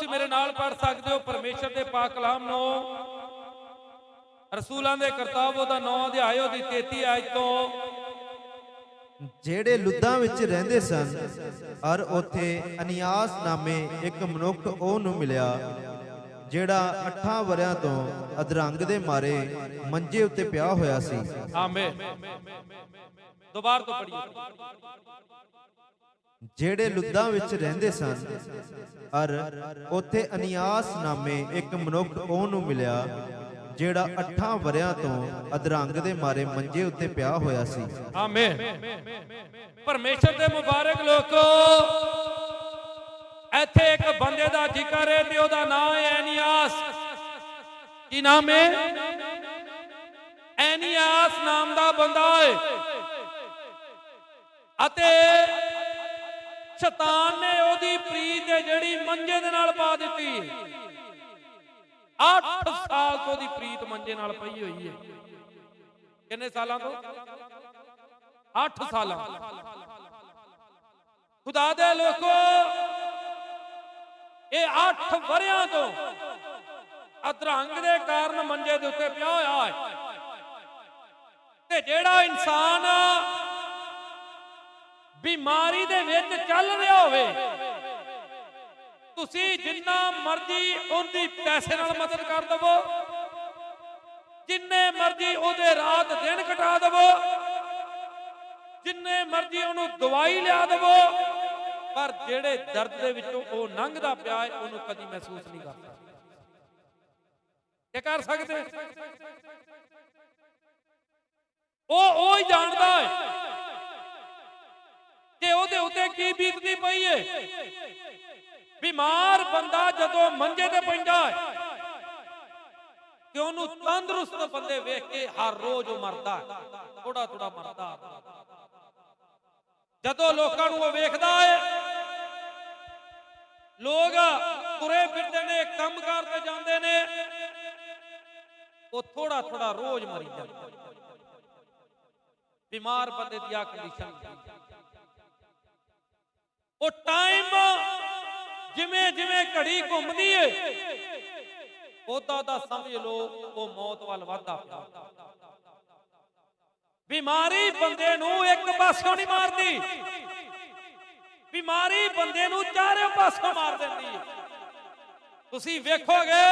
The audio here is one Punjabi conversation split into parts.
ਤੁਸੀਂ ਮੇਰੇ ਨਾਲ ਪੜ ਸਕਦੇ ਹੋ ਪਰਮੇਸ਼ਰ ਦੇ ਪਾਕ ਕਲਾਮ ਨੂੰ। ਰਸੂਲਾਂ ਦੇ ਕਰਤਾਬ ਉਹਦਾ 9 ਅਧਿਆਇ ਉਹਦੀ 33 ਆਇਤ ਤੋਂ। ਜਿਹੜੇ ਲੁੱਦਾਂ ਵਿੱਚ ਰਹਿੰਦੇ ਸਨ ਔਰ ਉੱਥੇ ਅਨਿਆਸ ਨਾਮੇ ਇੱਕ ਮਨੁੱਖ ਉਹ ਨੂੰ ਮਿਲਿਆ ਜਿਹੜਾ 8 ਵਰਿਆਂ ਤੋਂ ਅਧਰੰਗ ਦੇ ਮਾਰੇ ਮੰਜੇ ਉੱਤੇ ਪਿਆ ਹੋਇਆ ਸੀ। ਆਮੀਨ। ਦੁਬਾਰ ਤੋਂ ਪੜੀਏ ਜਿਹੜੇ ਲੁੱਦਾਂ ਵਿੱਚ ਰਹਿੰਦੇ ਸਨ ਔਰ ਉੱਥੇ ਅਨਿਆਸ ਨਾਮੇ ਇੱਕ ਮਨੁੱਖ ਉਹ ਮਿਲਿਆ ਜਿਹੜਾ 8 ਵਰਿਆਂ ਤੋਂ ਅਧਰੰਗ ਦੇ ਮਾਰੇ ਮੰਜੇ ਉੱਤੇ ਪਿਆ ਹੋਇਆ ਸੀ। ਆਮੀਨ ਪਰਮੇਸ਼ਰ ਦੇ ਮੁਬਾਰਕ ਲੋਕੋ, ਇੱਥੇ ਇੱਕ ਬੰਦੇ ਦਾ ਜ਼ਿਕਰ ਹੈ ਤੇ ਉਹਦਾ ਨਾਮ ਹੈ ਐਨੀਆਸ ਕੀ ਨਾਮ ਹੈ? ਐਨੀਆਸ ਨਾਮ ਦਾ ਬੰਦਾ ਹੈ। ਅਤੇ ਸ਼ੈਤਾਨ ਨੇ ਉਹਦੀ ਪ੍ਰੀਤ ਹੈ ਜਿਹੜੀ ਮੰਜੇ ਦੇ ਨਾਲ ਪਾ ਦਿੱਤੀ। 8 ਸਾਲ ਤੋਂ ਦੀ ਪ੍ਰੀਤ ਮੰਜੇ ਨਾਲ ਪਈ ਹੋਈ ਹੈ। ਕਿੰਨੇ ਸਾਲਾਂ ਤੋਂ? 8 ਸਾਲਾਂ। ਖੁਦਾ ਦੇ ਲੋਕੋ, ਇਹ 8 ਵਰਿਆਂ ਤੋਂ ਅਧਰੰਗ ਦੇ ਕਾਰਨ ਮੰਜੇ ਦੇ ਉੱਤੇ ਪਿਆ ਹੋਇਆ ਹੈ। ਤੇ ਜਿਹੜਾ ਇਨਸਾਨ ਬਿਮਾਰੀ ਦੇ ਵਿੱਚ ਚੱਲ ਰਿਹਾ ਹੋਵੇ। ਤੁਸੀਂ ਜਿੰਨਾ ਮਰਜ਼ੀ ਉਹਦੀ ਪੈਸੇ ਨਾਲ ਮਦਦ ਕਰ ਦਵੋ। ਜਿੰਨੇ ਮਰਜ਼ੀ ਉਹਦੇ ਰਾਤ ਦਿਨ ਕਟਾ ਦਵੋ। ਜਿੰਨੇ ਮਰਜ਼ੀ ਉਹਨੂੰ ਦਵਾਈ ਲਿਆ ਦਵੋ। ਪਰ ਜਿਹੜੇ ਦਰਦ ਦੇ ਵਿੱਚੋਂ ਉਹ ਲੰਘਦਾ ਪਿਆ ਹੈ, ਉਹਨੂੰ ਕਦੀ ਮਹਿਸੂਸ ਨਹੀਂ ਕਰਦਾ। ਕੀ ਕਰ ਸਕਦੇ ਉਹ ਉਹ ਹੀ ਜਾਣਦਾ ਹੈ। ਕਿ ਉਹਦੇ ਉੱਤੇ ਕੀ ਬੀਤਦੀ ਪਈ ਏ? ਬਿਮਾਰ ਬੰਦਾ ਜਦੋਂ ਮੰਜੇ ਤੇ ਪੈਂਦਾ ਹੈ ਕਿ ਉਹਨੂੰ ਤੰਦਰੁਸਤ ਬੰਦੇ ਵੇਖ ਕੇ ਹਰ ਰੋਜ਼ ਉਹ ਮਰਦਾ ਥੋੜਾ ਥੋੜਾ ਮਰਦਾ ਜਦੋਂ ਲੋਕਾਂ ਨੂੰ ਉਹ ਵੇਖਦਾ ਹੈ ਲੋਕ ਤੁਰੇ ਫਿਰਦੇ ਨੇ, ਕੰਮ ਕਾਰ ਤੇ ਜਾਂਦੇ ਨੇ, ਉਹ ਥੋੜਾ ਥੋੜਾ ਰੋਜ਼ ਮਰੀ ਜਾਂਦਾ ਬਿਮਾਰ ਬੰਦੇ ਦੀ ਆ ਕੰਡੀਸ਼ਨ ਉਹ ਟਾਈਮ ਜਿਵੇਂ ਜਿਵੇਂ ਘੜੀ ਘੁੰਮਦੀ ਏ ਉਦਾਂ ਦਾ ਸਮਝ ਲਓ, ਉਹ ਮੌਤ ਵੱਲ ਵਧਦਾ ਪਿਆ। ਬਿਮਾਰੀ ਬੰਦੇ ਨੂੰ ਇੱਕ ਪਾਸਿਓਂ ਨਹੀਂ ਮਾਰਦੀ। ਬਿਮਾਰੀ ਬੰਦੇ ਨੂੰ ਚਾਰੇ ਪਾਸਿਓਂ ਮਾਰ ਦਿੰਦੀ ਹੈ ਤੁਸੀਂ ਵੇਖੋਗੇ,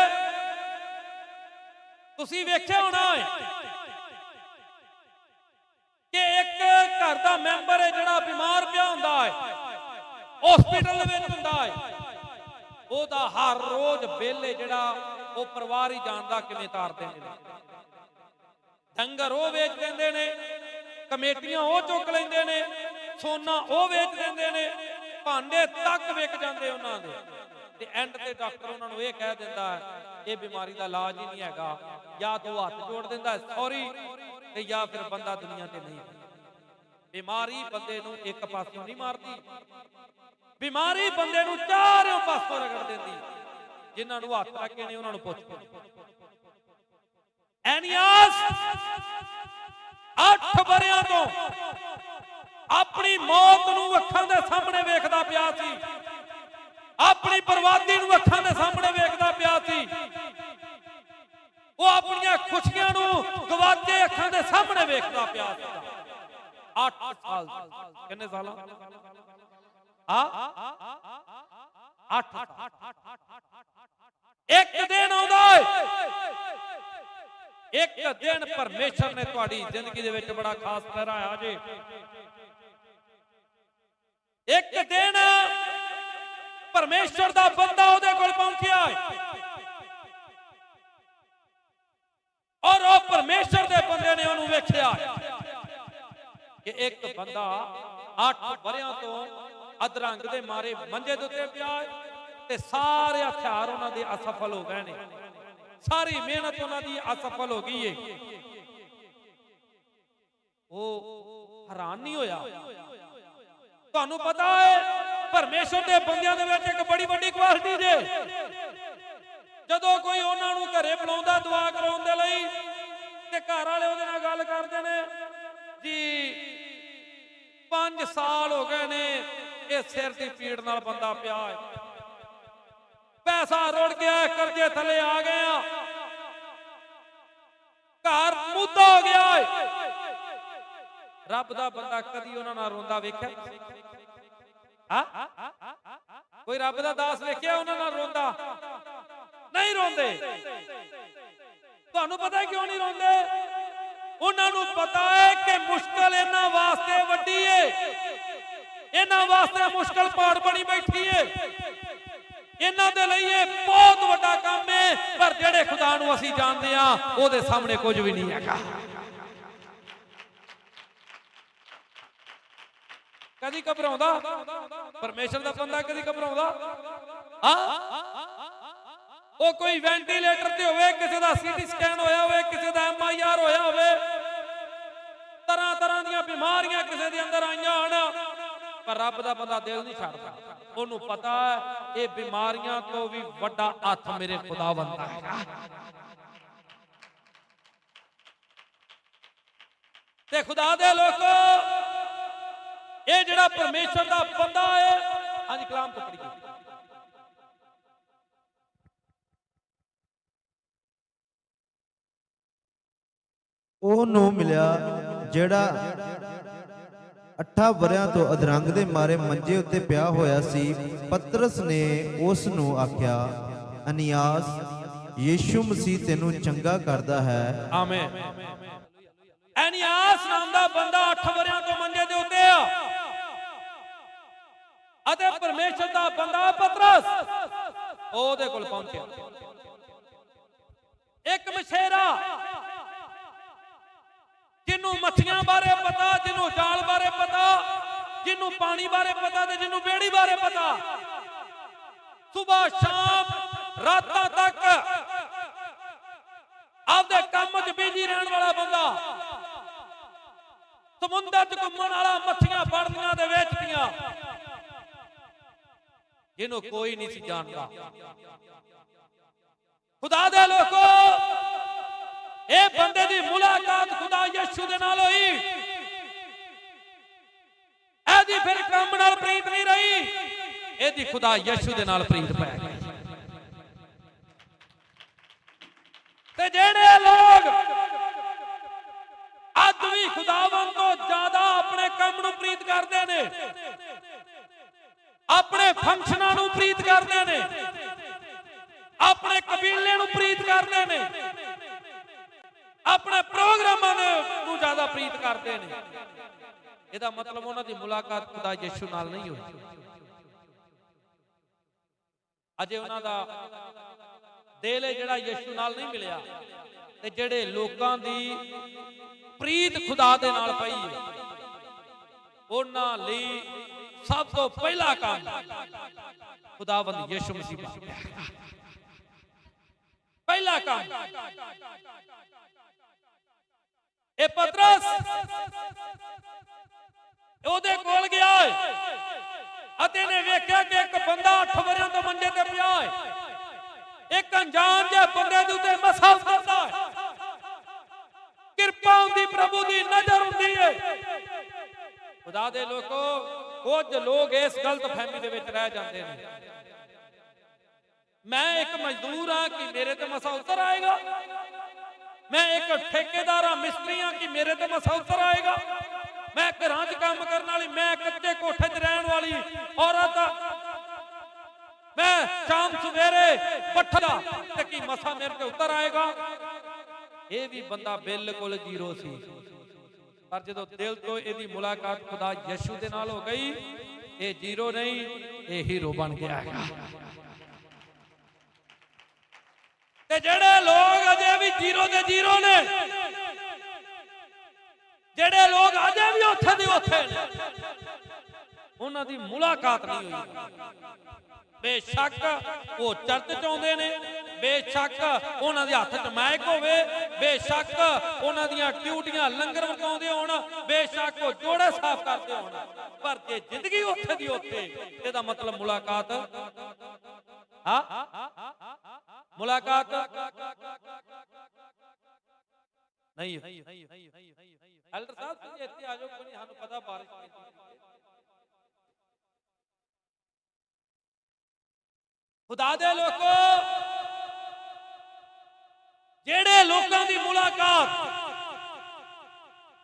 ਤੁਸੀਂ ਵੇਖਿਆ ਹੋਣਾ ਹੈ ਕਿ ਇੱਕ ਘਰ ਦਾ ਮੈਂਬਰ ਹੈ ਜਿਹੜਾ ਬਿਮਾਰ ਪਿਆ ਹੁੰਦਾ ਹੈ ਹਸਪੀਟਲ ਦੇ ਵਿੱਚ ਹੁੰਦਾ ਹੈ। ਉਹਦਾ ਹਰ ਰੋਜ਼ ਬੇਲੇ ਜਿਹੜਾ ਉਹ ਪਰਿਵਾਰ ਹੀ ਜਾਣਦਾ ਕਿਵੇਂ ਤਾਰਦੇ ਨੇ ਡੰਗਰ ਉਹ ਵੇਚ ਦਿੰਦੇ ਨੇ, ਕਮੇਟੀਆਂ ਉਹ ਚੁੱਕ ਲੈਂਦੇ ਨੇ, ਸੋਨਾ ਉਹ ਵੇਚ ਦਿੰਦੇ ਨੇ, ਭਾਂਡੇ ਤੱਕ ਵਿਕ ਜਾਂਦੇ ਉਹਨਾਂ ਦੇ। ਤੇ ਐਂਡ ਤੇ ਡਾਕਟਰ ਉਹਨਾਂ ਨੂੰ ਇਹ ਕਹਿ ਦਿੰਦਾ ਹੈ, ਇਹ ਬਿਮਾਰੀ ਦਾ ਇਲਾਜ ਹੀ ਨਹੀਂ ਹੈਗਾ। ਜਾਂ ਤੂੰ ਹੱਥ ਜੋੜ ਦਿੰਦਾ ਹੈ, ਸੌਰੀ, ਤੇ ਜਾਂ ਫਿਰ ਬੰਦਾ ਦੁਨੀਆ ਤੇ ਨਹੀਂ। ਬਿਮਾਰੀ ਬੰਦੇ ਨੂੰ ਇੱਕ ਪਾਸੇ ਨਹੀਂ ਮਾਰਦੀ। ਬਿਮਾਰੀ ਬੰਦੇ ਨੂੰ ਚਾਰਿਓਂ ਪਾਸੋਂ ਰਗੜ ਦਿੰਦੀ ਜਿਨ੍ਹਾਂ ਨੂੰ ਹੱਥ ਲੱਗੇ ਨੇ ਉਹਨਾਂ ਨੂੰ ਪੁੱਛ ਐਨੀਆਸ ਅੱਠ ਬਰਿਆਂ ਤੋਂ ਆਪਣੀ ਮੌਤ ਨੂੰ ਅੱਖਾਂ ਦੇ ਸਾਹਮਣੇ ਵੇਖਦਾ ਪਿਆ ਸੀ। ਆਪਣੀ ਬਰਬਾਦੀ ਨੂੰ ਅੱਖਾਂ ਦੇ ਸਾਹਮਣੇ ਵੇਖਦਾ ਪਿਆ ਸੀ। ਉਹ ਆਪਣੀਆਂ ਖੁਸ਼ੀਆਂ ਨੂੰ ਗਵਾਚੇ ਅੱਖਾਂ ਦੇ ਸਾਹਮਣੇ ਵੇਖਦਾ ਪਿਆ ਸੀ। 8 ਸਾਲ ਕਿੰਨੇ ਸਾਲਾਂ? ਆ 8 ਇੱਕ ਦਿਨ ਆਉਂਦਾ ਹੈ ਇੱਕ ਦਿਨ ਪਰਮੇਸ਼ਰ ਨੇ ਤੁਹਾਡੀ ਜ਼ਿੰਦਗੀ ਦੇ ਵਿੱਚ ਬੜਾ ਖਾਸ ਪਹਿਰਾਇਆ ਜੇ। ਇੱਕ ਦਿਨ ਪਰਮੇਸ਼ਰ ਦਾ ਬੰਦਾ ਉਹਦੇ ਕੋਲ ਪਹੁੰਚਿਆ ਔਰ ਉਹ ਪਰਮੇਸ਼ਰ ਦੇ ਬੰਦੇ ਨੇ ਉਹਨੂੰ ਵੇਖਿਆ ਕਿ ਇੱਕ ਬੰਦਾ 8 ਵਰਿਆਂ ਤੋਂ ਅਧਰੰਗ ਦੇ ਮਾਰੇ ਮੰਜੇ ਦੇ ਉੱਤੇ ਪਿਆ ਤੇ ਸਾਰੇ ਹਥਿਆਰ ਉਹਨਾਂ ਦੇ ਅਸਫਲ ਹੋ ਗਏ ਨੇ। ਸਾਰੀ ਮਿਹਨਤ ਉਹਨਾਂ ਦੀ ਅਸਫਲ ਹੋ ਗਈ ਏ। ਉਹ ਹੈਰਾਨ ਨਹੀਂ ਹੋਇਆ? ਤੁਹਾਨੂੰ ਪਤਾ ਹੈ ਪਰਮੇਸ਼ਰ ਦੇ ਬੰਦਿਆਂ ਦੇ ਵਿੱਚ ਇੱਕ ਬੜੀ ਵੱਡੀ ਕੁਆਲਿਟੀ ਜੇ। ਜਦੋਂ ਕੋਈ ਉਹਨਾਂ ਨੂੰ ਘਰੇ ਬੁਲਾਉਂਦਾ, ਦੁਆ ਕਰਾਉਣ ਦੇ ਲਈ, ਤੇ ਘਰ ਵਾਲੇ ਉਹਦੇ ਨਾਲ ਗੱਲ ਕਰਦੇ ਨੇ, ਜੀ 5 ਸਾਲ ਹੋ ਗਏ ਨੇ ਇਹ ਸਿਰ ਦੀ ਪੀੜ ਨਾਲ ਬੰਦਾ ਪਿਆ ਹੈ। ਪੈਸਾ ਰੁੜ ਗਿਆ, ਕਰਜ਼ੇ ਥੱਲੇ ਆ ਗਏ ਆ। ਘਰ ਮੁੱਦਾ ਹੋ ਗਿਆ ਰੱਬ ਦਾ ਬੰਦਾ ਕਦੀ ਉਹਨਾਂ ਨਾਲ ਰੋਂਦਾ ਵੇਖਿਆ? ਹਾਂ? ਕੋਈ ਰੱਬ ਦਾ ਦਾਸ ਵੇਖਿਆ ਉਹਨਾਂ ਨਾਲ ਰੋਂਦਾ? ਨਹੀਂ ਰੋਂਦੇ। ਤੁਹਾਨੂੰ ਪਤਾ ਕਿਉਂ ਨਹੀਂ ਰੋਂਦੇ? ਉਹਨਾਂ ਨੂੰ ਪਤਾ ਹੈ ਕਿ ਮੁਸ਼ਕਲ ਇਹਨਾਂ ਵਾਸਤੇ ਵੱਡੀ ਏ। ਇਹਨਾਂ ਵਾਸਤੇ ਮੁਸ਼ਕਲ ਪਾੜ ਬਣੀ ਬੈਠੀ ਏ। ਇਹਨਾਂ ਦੇ ਲਈ ਇਹ ਬਹੁਤ ਵੱਡਾ ਕੰਮ ਏ, ਪਰ ਜਿਹੜੇ ਖੁਦਾ ਨੂੰ ਅਸੀਂ ਜਾਣਦੇ ਆ, ਉਹਦੇ ਸਾਹਮਣੇ ਕੁਝ ਵੀ ਨਹੀਂ ਹੈਗਾ। ਕਦੀ ਘਬਰਾਉਂਦਾ? ਪਰਮੇਸ਼ਰ ਦਾ ਬੰਦਾ ਕਦੀ ਘਬਰਾਉਂਦਾ? ਹਾਂ? ਉਹ ਕੋਈ ਵੈਂਟੀਲੇਟਰ ਤੇ ਹੋਵੇ, ਕਿਸੇ ਦਾ ਸੀਟੀ ਸਕੈਨ ਹੋਇਆ ਹੋਵੇ, ਕਿਸੇ ਦਾ ਐਮਆਈਆਰ ਹੋਇਆ ਹੋਵੇ ਤਰ੍ਹਾਂ ਤਰ੍ਹਾਂ ਦੀਆਂ ਬਿਮਾਰੀਆਂ ਕਿਸੇ ਦੇ ਅੰਦਰ ਆਈਆਂ ਹਨ। ਪਰ ਰੱਬ ਦਾ ਬੰਦਾ ਦਿਲ ਨਹੀਂ ਛੱਡਦਾ। ਉਹਨੂੰ ਪਤਾ ਇਹ ਬਿਮਾਰੀਆਂ ਤੋਂ ਵੀ ਵੱਡਾ ਹੱਥ ਮੇਰੇ ਖੁਦਾਵੰਦ ਦਾ ਹੈਗਾ ਤੇ ਖੁਦਾ ਦੇ ਲੋਕੋ, ਇਹ ਜਿਹੜਾ ਪਰਮੇਸ਼ਰ ਦਾ ਬੰਦਾ ਹੈ ਹਾਂਜੀ ਕਲਾਮ ਤੋਂ ਪੜੀਏ ਉਹਨੂੰ ਮਿਲਿਆ ਜਿਹੜਾ ਅੱਠਾਂ ਵਰਿਆਂ ਤੋਂ ਅਧਰੰਗ ਦੇ ਮਾਰੇ ਮੰਜੇ ਉੱਤੇ ਪਿਆ ਹੋਇਆ ਸੀ, ਪਤਰਸ ਨੇ ਉਸ ਨੂੰ ਆਖਿਆ, ਅਨੀਆਸ, ਯੀਸ਼ੂ ਮਸੀਹ ਤੈਨੂੰ ਚੰਗਾ ਕਰਦਾ ਹੈ। ਆਮੇਨ। ਐਨੀਆਸ ਨਾਮ ਦਾ ਬੰਦਾ 8 ਵਰਿਆਂ ਤੋਂ ਮੰਜੇ ਦੇ ਉੱਤੇ ਆ। ਅਤੇ ਪਰਮੇਸ਼ਰ ਦਾ ਬੰਦਾ ਪਤਰਸ। ਉਹਦੇ ਕੋਲ ਪਹੁੰਚਿਆ। ਇੱਕ ਮਛੇਰਾ, ਜਿਹਨੂੰ ਮੱਛੀਆਂ ਬਾਰੇ ਪਤਾ, ਜਿਹਨੂੰ ਪਾਣੀ ਬਾਰੇ ਪਤਾ ਤੇ ਜਿਹਨੂੰ ਬੇੜੀ ਬਾਰੇ ਪਤਾ। ਸਵੇਰ ਸ਼ਾਮ ਰਾਤਾਂ ਤੱਕ ਆਪਦੇ ਕੰਮ 'ਚ ਬਿਜ਼ੀ ਰਹਿਣ ਵਾਲਾ ਬੰਦਾ ਸਮੁੰਦਰ 'ਚ ਘੁੰਮਣ ਵਾਲਾ ਮੱਛੀਆਂ ਫੜਦੀਆਂ ਦੇ ਵੇਚਦੀਆਂ ਜਿਹਨੂੰ ਕੋਈ ਨਹੀਂ ਸੀ ਜਾਣਦਾ। ਖੁਦਾ ਦੇ ਲੋਕੋ, ਇਹ ਬੰਦੇ ਦੀ ਮੁਲਾਕਾਤ ਖੁਦਾ ਯਿਸੂ ਦੇ ਨਾਲ ਹੋਈ। ਇਹਦੀ ਫਿਰ ਕੰਮ ਨਾਲ ਪ੍ਰੀਤ ਨਹੀਂ ਰਹੀ। ਇਹਦੀ ਖੁਦਾ ਯਿਸੂ ਦੇ ਨਾਲ ਪ੍ਰੀਤ ਪੈ ਗਈ। ਤੇ ਜਿਹੜੇ ਲੋਕ ਅੱਜ ਵੀ ਖੁਦਾਵੰਦ ਤੋਂ ਜ਼ਿਆਦਾ ਆਪਣੇ ਕੰਮ ਨੂੰ ਪ੍ਰੀਤ ਕਰਦੇ ਨੇ, ਆਪਣੇ ਫੰਕਸ਼ਨਾਂ ਨੂੰ ਪ੍ਰੀਤ ਕਰਦੇ ਨੇ, ਆਪਣੇ ਕਬੀਲੇ ਨੂੰ ਪ੍ਰੀਤ ਕਰਦੇ ਨੇ, ਆਪਣੇ ਪ੍ਰੋਗਰਾਮਾਂ ਨੂੰ ਜ਼ਿਆਦਾ ਪ੍ਰੀਤ ਕਰਦੇ ਨੇ। ਇਹਦਾ ਮਤਲਬ ਉਹਨਾਂ ਦੀ ਮੁਲਾਕਾਤ ਖੁਦਾ ਯਿਸੂ ਨਾਲ ਨਹੀਂ ਹੋਈ। ਅਜੇ ਉਹਨਾਂ ਦਾ ਦਿਲ ਹੈ ਜਿਹੜਾ ਯਿਸੂ ਨਾਲ ਨਹੀਂ ਮਿਲਿਆ ਤੇ ਜਿਹੜੇ ਲੋਕਾਂ ਦੀ ਪ੍ਰੀਤ ਖੁਦਾ ਦੇ ਨਾਲ ਪਈ ਹੈ, ਉਹਨਾਂ ਲਈ ਸਭ ਤੋਂ ਪਹਿਲਾ ਕੰਮ ਖੁਦਾਵੰਦ ਯਿਸੂ ਮਸੀਹ ਦਾ। ਪਹਿਲਾ ਕੰਮ ਇਹ ਪਤਰਸ ਉਹਦੇ ਕੋਲ ਗਿਆ ਅਤੇ ਨੇ ਵੇਖਿਆ ਕਿ ਇੱਕ ਬੰਦਾ 8 ਵਰਿਆਂ ਤੋਂ ਮੰਜੇ ਤੇ ਪਿਆ ਹੈ ਇੱਕ ਅਣਜਾਣ ਜਿਹੇ ਬੰਦੇ ਦੇ ਉੱਤੇ ਮਸਾ ਕਰਦਾ ਹੈ ਕਿਰਪਾ ਹੁੰਦੀ ਪ੍ਰਭੂ ਦੀ, ਨਜ਼ਰ ਹੁੰਦੀ ਹੈ ਖੁਦਾ ਦੇ ਲੋਕੋ, ਕੁਝ ਲੋਕ ਇਸ ਗਲਤ ਫਹਿਮੀ ਦੇ ਵਿੱਚ ਰਹਿ ਜਾਂਦੇ ਨੇ। ਮੈਂ ਇੱਕ ਮਜ਼ਦੂਰ ਹਾਂ ਕਿ ਮੇਰੇ ਤੇ ਮਸਾ ਉਤਰ ਆਏਗਾ। ਮੈਂ ਇੱਕ ਠੇਕੇਦਾਰ ਹਾਂ, ਮਿਸਤਰੀ ਹਾਂ ਕਿ ਮੇਰੇ ਤੇ ਮਸਾ ਉਤਰ ਆਏਗਾ। ਮੈਂ ਘਰਾਂ 'ਚ ਕੰਮ ਕਰਨ ਵਾਲੀ, ਮੈਂ ਕੱਚੇ ਕੋਠੇ 'ਚ ਰਹਿਣ ਵਾਲੀ, ਔਰਤ ਮੈਂ ਸ਼ਾਮ ਸਵੇਰੇ ਪੱਠਾ ਤੇ ਕੀ ਮਸਾ ਮੇਰੇ ਤੇ ਉਤਰ ਆਏਗਾ? ਇਹ ਵੀ ਬੰਦਾ ਬਿਲਕੁਲ ਜ਼ੀਰੋ ਸੀ। ਪਰ ਜਦੋਂ ਦਿਲ ਤੋਂ ਇਹਦੀ ਮੁਲਾਕਾਤ ਖੁਦਾ ਯਿਸੂ ਦੇ ਨਾਲ ਹੋ ਗਈ, ਇਹ ਜ਼ੀਰੋ ਨਹੀਂ, ਇਹ ਹੀਰੋ ਬਣ ਗਿਆ ਹੈਗਾ। ਤੇ ਜਿਹੜੇ ਲੋਕ ਅਜੇ ਵੀ ਜ਼ੀਰੋ ਦੇ ਜ਼ੀਰੋ ਨੇ ਜਿਹੜੇ ਲੋਕ ਅਜੇ ਵੀ ਉੱਥੇ ਦੇ ਉੱਥੇ ਨੇ, ਉਹਨਾਂ ਦੀ ਮੁਲਾਕਾਤ ਨਹੀਂ ਹੋਈ। ਬੇਸ਼ੱਕ ਉਹ ਚਰਚ ਚ ਆਉਂਦੇ ਨੇ, ਬੇਸ਼ੱਕ ਉਹਨਾਂ ਦੇ ਹੱਥ 'ਚ ਮਾਈਕ ਹੋਵੇ, ਬੇਸ਼ੱਕ ਉਹਨਾਂ ਦੀਆਂ ਡਿਊਟੀਆਂ ਲੰਗਰ ਵਕਾਉਂਦੇ ਹੋਣ, ਬੇਸ਼ੱਕ ਉਹ ਜੋੜੇ ਸਾਫ਼ ਕਰਦੇ ਹੋਣ। ਪਰ ਜੇ ਜ਼ਿੰਦਗੀ ਉੱਥੇ ਦੀ ਉੱਥੇ, ਇਹਦਾ ਮਤਲਬ ਮੁਲਾਕਾਤ। ਹਾਂ? ਮੁਲਾਕਾਤ? ਨਹੀਂ। ਐਲਡਰ ਸਾਹਿਬ, ਤੁਸੀਂ ਇੱਥੇ ਆ ਜਾਓ, ਕੋਈ ਸਾਨੂੰ ਪਤਾ ਬਾਰਿਸ਼ ਪੈਂਦੀ ਖੁਦਾ ਦੇ ਲੋਕੋ, ਜਿਹੜੇ ਲੋਕਾਂ ਦੀ ਮੁਲਾਕਾਤ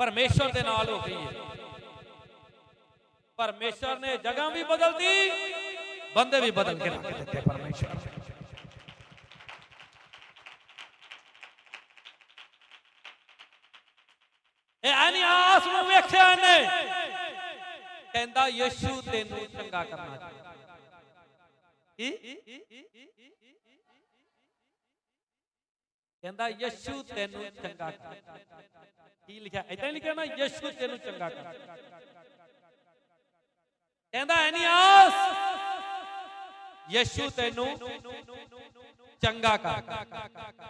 ਪਰਮੇਸ਼ਰ ਦੇ ਨਾਲ ਹੋ ਗਈ ਹੈ। ਪਰਮੇਸ਼ਰ ਨੇ ਜਗ੍ਹਾ ਵੀ ਬਦਲਦੀ ਬੰਦੇ ਵੀ ਬਦਲ ਕੇ ਰੱਖ ਦਿੱਤੇ ਪਰਮੇਸ਼ਰ। ਨੇ। ਇਹ ਅਨਿਆਸ ਨੂੰ ਵੇਖਿਆ ਨੇ ਕਹਿੰਦਾ, ਯਿਸੂ ਤੈਨੂੰ ਚੰਗਾ ਕਰਨਾ ਚਾਹੀਦਾ ਕਹਿੰਦਾ, ਯਿਸੂ ਤੈਨੂੰ ਚੰਗਾ ਕਰ ਕੀ ਲਿਖਿਆ? ਇਦਾਂ ਹੀ ਲਿਖਿਆ ਨਾ, ਯਿਸੂ ਤੈਨੂੰ ਚੰਗਾ ਕਰ ਕਹਿੰਦਾ ਐਨੀਆਸ ਯਿਸੂ ਤੈਨੂੰ ਚੰਗਾ ਕਰ।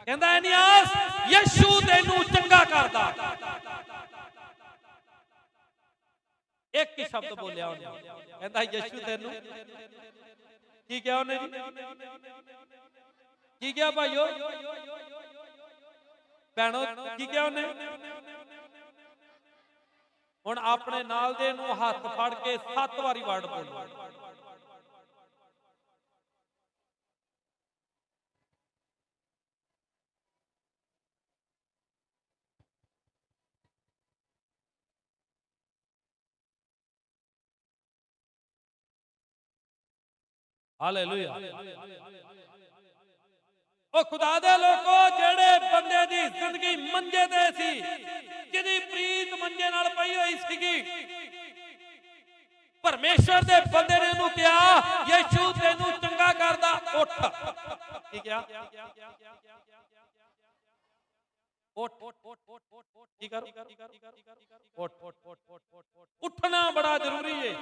ਕਹਿੰਦਾ ਐਨੀਆਸ ਯਿਸੂ ਤੈਨੂੰ ਚੰਗਾ ਕਰਦਾ। ਇੱਕ ਹੀ ਸ਼ਬਦ ਬੋਲਿਆ ਉਹਨੇ। ਕਹਿੰਦਾ ਯਿਸੂ ਤੈਨੂੰ। ਕੀ ਕਿਹਾ ਉਹਨੇ ਜੀ? ਕੀ ਕਿਹਾ ਭਾਈਓ? ਭੈਣੋ, ਕੀ ਕਿਹਾ ਉਹਨੇ? ਹੁਣ ਆਪਣੇ ਨਾਲ ਦੇ ਨੂੰ ਹੱਥ ਫੜ ਕੇ ਸੱਤ ਵਾਰੀ ਵਰਡ ਬੋਲੋ। ਹਾਲੇਲੂਇਆ। ਉਹ ਖੁਦਾ ਦੇ ਲੋਕੋ, ਜਿਹੜੇ ਬੰਦੇ ਦੀ ਜ਼ਿੰਦਗੀ ਮੰਜੇ ਤੇ ਸੀ, ਜਿਹਦੀ ਪ੍ਰੀਤ ਮੰਜੇ ਨਾਲ ਪਈ ਹੋਈ ਸੀਗੀ, ਪਰਮੇਸ਼ਰ ਦੇ ਬੰਦੇ ਨੇ ਉਹਨੂੰ ਕਿਹਾ, ਯਿਸੂ, ਤੈਨੂੰ ਚੰਗਾ ਕਰਦਾ, ਉੱਠ। ਕੀ ਕਿਹਾ? ਉੱਠ ਕੀ ਕਰ ਉੱਠ ਉੱਠਣਾ ਬੜਾ ਜ਼ਰੂਰੀ ਹੈ